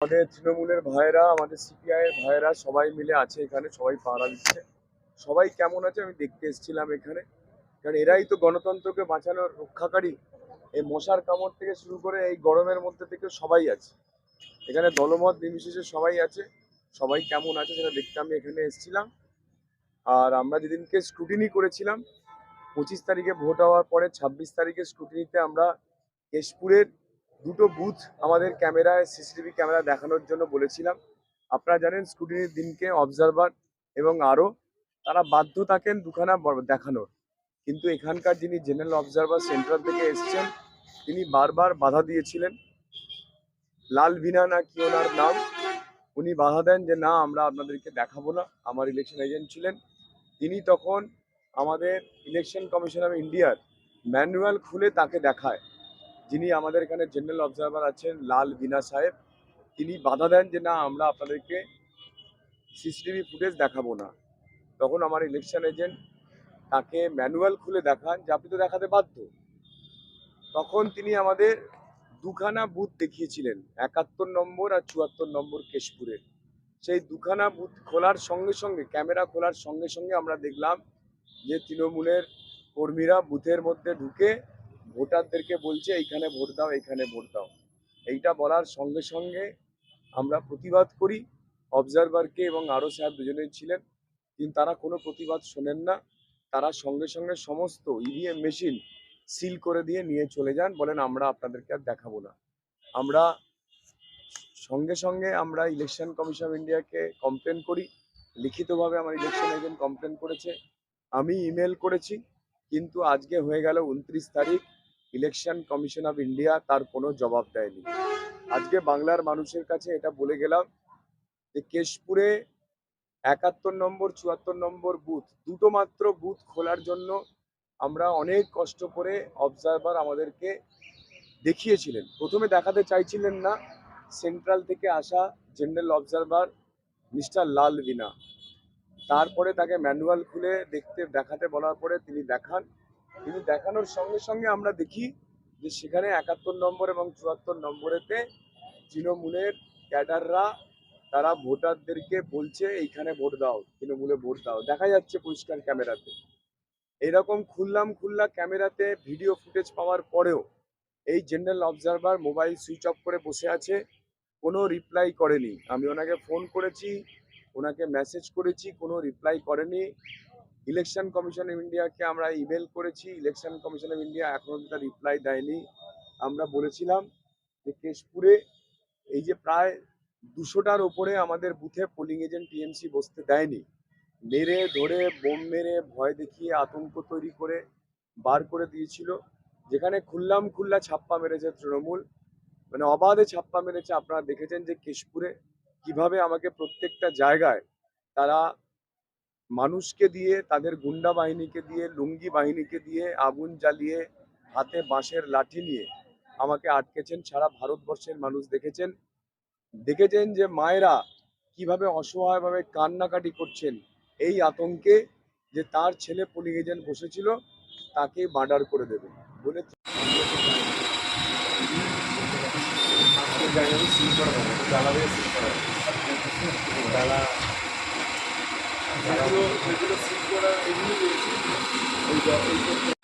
আমাদের তৃণমূলের ভাইয়েরা, আমাদের সিপিআই এর ভাইয়েরা সবাই মিলে আছে এখানে, সবাই পাহারা দিচ্ছে। সবাই কেমন আছে আমি দেখতে এসেছিলাম এখানে। কারণ এরাই তো গণতন্ত্রকে বাঁচানোর রক্ষাকারী। এই মশার কামড় থেকে শুরু করে এই গরমের মধ্যে থেকে সবাই আছে। এখানে দলমত নির্বিশেষে সবাই আছে। সবাই কেমন আছে সেটা দেখতে আমি এখানে এসেছিলাম। আর আমরা যেদিনকে স্ক্রুটিনি করেছিলাম, পঁচিশ তারিখে ভোট হওয়ার পরে ছাব্বিশ তারিখে স্ক্রুটিনিতে আমরা কেশপুরের দুটো বুথ আমাদের ক্যামেরায় সিসিটিভি ক্যামেরা দেখানোর জন্য বলেছিলাম। আপনারা জানেন স্কুটিনির দিনকে অবজারভার এবং আরও, তারা বাধ্য থাকেন দুখানা দেখানোর। কিন্তু এখানকার যিনি জেনারেল অবজারভার সেন্ট্রাল থেকে এসেছেন, তিনি বারবার বাধা দিয়েছিলেন। লাল ভিনা না কি ওনার নাম? উনি বাধা দেন যে, না, আমরা আপনাদেরকে দেখাবো না। আমার ইলেকশন এজেন্ট ছিলেন। তিনি তখন আমাদের ইলেকশন কমিশন অফ ইন্ডিয়ার ম্যানুয়াল খুলে তাকে দেখায়। যিনি আমাদের এখানে জেনারেল অবজারভার আছেন, লাল বিনা সাহেব, তিনি বাধা দেন যে, না, আমরা আপনাদেরকে সিসিটিভি ফুটেজ দেখাবো না। তখন আমার ইলেকশন এজেন্ট তাকে ম্যানুয়াল খুলে দেখান যে, আপনি তো দেখাতে বাধ্য। তখন তিনি আমাদের দুখানা বুথ দেখিয়েছিলেন, একাত্তর নম্বর আর চুয়াত্তর নম্বর কেশপুরের। সেই দুখানা বুথ খোলার সঙ্গে সঙ্গে ক্যামেরা খোলার সঙ্গে সঙ্গে আমরা দেখলাম যে, তৃণমূলের কর্মীরা বুথের মধ্যে ঢুকে ভোটারদেরকে বলছে, এইখানে ভোট দাও, এইখানে ভোট দাও। এইটা বলার সঙ্গে সঙ্গে আমরা প্রতিবাদ করি। অবজারভারকে এবং আরও সাহেব দুজনেই ছিলেন, কিন্তু তারা কোনো প্রতিবাদ শোনেন না। তারা সঙ্গে সঙ্গে সমস্ত ইভিএম মেশিন সিল করে দিয়ে নিয়ে চলে যান, বলেন আমরা আপনাদেরকে আর দেখাবো না। আমরা সঙ্গে সঙ্গে আমরা ইলেকশন কমিশন অফ ইন্ডিয়াকে কমপ্লেন করি। লিখিতভাবে আমার ইলেকশন এজেন্ট কমপ্লেন করেছে। আমি ইমেল করেছি, কিন্তু আজকে হয়ে গেল উনত্রিশ তারিখ। ইলেকশন কমিশন অফ ইন্ডিয়া তার কোনো জবাব দেয়নি। আজকে বাংলার মানুষের কাছে এটা বলে গেলাম যে কেশপুরে একাত্তর নম্বর, চুয়াত্তর নম্বর বুথ, দুটো মাত্র বুথ খোলার জন্য আমরা অনেক কষ্ট করে অবজারভার আমাদেরকে দেখিয়েছিলেন। প্রথমে দেখাতে চাইছিলেন না সেন্ট্রাল থেকে আসা জেনারেল অবজারভার মিস্টার লাল বিনা তারপরে তাকে ম্যানুয়াল খুলে দেখতে, দেখাতে বলার পরে তিনি দেখান। তিনি দেখানোর সঙ্গে সঙ্গে আমরা দেখি যে সেখানে একাত্তর নম্বর এবং চুয়াত্তর নম্বরেতে তৃণমূলের ক্যাডাররা, তারা ভোটারদেরকে বলছে, এইখানে ভোট দাও, তৃণমূলে ভোট দাও। দেখা যাচ্ছে পরিষ্কার ক্যামেরাতে। এরকম খুললাম খুললা ক্যামেরাতে ভিডিও ফুটেজ পাওয়ার পরেও এই general observer mobile switch off করে বসে আছে, কোনো রিপ্লাই করেনি। আমি ওনাকে ফোন করেছি, ওনাকে মেসেজ করেছি, কোনো রিপ্লাই করেনি। ইলেকশন কমিশন অফ ইন্ডিয়াকে আমরা ইমেল করেছি। ইলেকশন কমিশন অফ ইন্ডিয়া এখনও পর্যন্ত রিপ্লাই দেয়নি। আমরা বলেছিলাম যে কেশপুরে এই যে প্রায় দুশোটার ওপরে আমাদের বুথে পোলিং এজেন্ট টিএমসি বসতে দেয়নি। মেরে, ধরে, বোম মেরে, ভয় দেখিয়ে আতঙ্ক তৈরি করে বার করে দিয়েছিল। যেখানে খুললাম খুল্লা ছাপ্পা মেরেছে তৃণমূল। মানে অবাধে ছাপ্পা মেরেছে। আপনারা দেখেছেন যে কেশপুরে কীভাবে আমাকে প্রত্যেকটা জায়গায় তারা মানুষকে দিয়ে, তাদের গুন্ডা বাহিনীকে দিয়ে, লুঙ্গি বাহিনীকে দিয়ে, আগুন জ্বালিয়ে, হাতে বাঁশের লাঠি নিয়ে আমাকে আটকেছেন সারা ভারতবর্ষের মানুষ দেখেছেন। দেখেছেন যে মায়েরা কীভাবে অসহায়ভাবে কান্নাকাটি করছেন এই আতঙ্কে যে তার ছেলে পুলিং এজেন্ট বসেছিল, তাকে মার্ডার করে দেবে। বলে যেগুলো যেগুলো সিল করা এগুলো রয়েছে